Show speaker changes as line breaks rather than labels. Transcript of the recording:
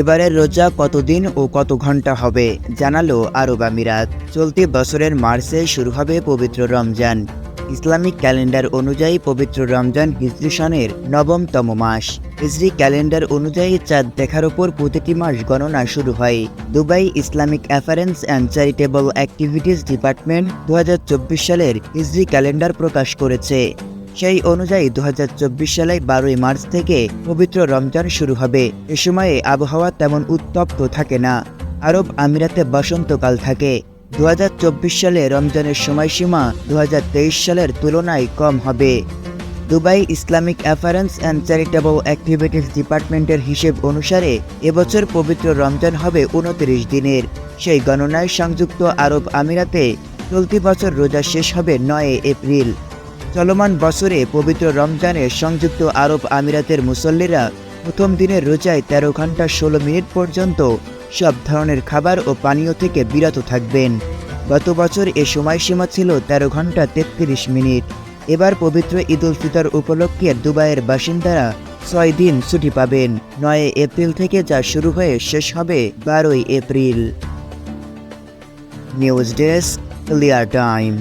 এবারের রোজা কতদিন ও কত ঘণ্টা হবে? জানালো আরব আমিরাত চলতি বছরের মার্চে শুরু হবে পবিত্র রমজান। ইসলামিক ক্যালেন্ডার অনুযায়ী পবিত্র রমজান হিজরি সনের নবমতম মাস। হিজরি ক্যালেন্ডার অনুযায়ী চাঁদ দেখার ওপর প্রতিটি মাস গণনা শুরু হয়। Dubai Islamic affairs and charitable activities department দু হাজার চব্বিশ সালের হিজরি ক্যালেন্ডার প্রকাশ করেছে। সেই অনুযায়ী দু হাজার চব্বিশ সালে বারোই মার্চ থেকে পবিত্র রমজান শুরু হবে। এ সময়ে আবহাওয়া তেমন উত্তপ্ত থাকে না। আরব আমিরাতে বসন্তকাল থাকে। দু হাজার চব্বিশ সালে রমজানের সময়সীমা দু হাজার তেইশ সালের তুলনায় কম হবে। Dubai Islamic affairs and charitable activities ডিপার্টমেন্টের হিসেব অনুসারে এবছর পবিত্র রমজান হবে উনত্রিশ দিনের। সেই গণনায় সংযুক্ত আরব আমিরাতে চলতি বছর রোজা শেষ হবে নয় এপ্রিল। চলমান বছরে পবিত্র রমজানে সংযুক্ত আরব আমিরাতের মুসল্লিরা প্রথম দিনের রোজায় তেরো ঘণ্টা ষোলো মিনিট পর্যন্ত সব ধরনের খাবার ও পানীয় থেকে বিরত থাকবেন। গত বছর এ সময়সীমা ছিল তেরো ঘণ্টা তেত্রিশ মিনিট। এবার পবিত্র ঈদ উল ফিতর উপলক্ষে দুবাইয়ের বাসিন্দারা ছয় দিন ছুটি পাবেন। নয় এপ্রিল থেকে যা শুরু হয়ে শেষ হবে বারোই April. News desk clear time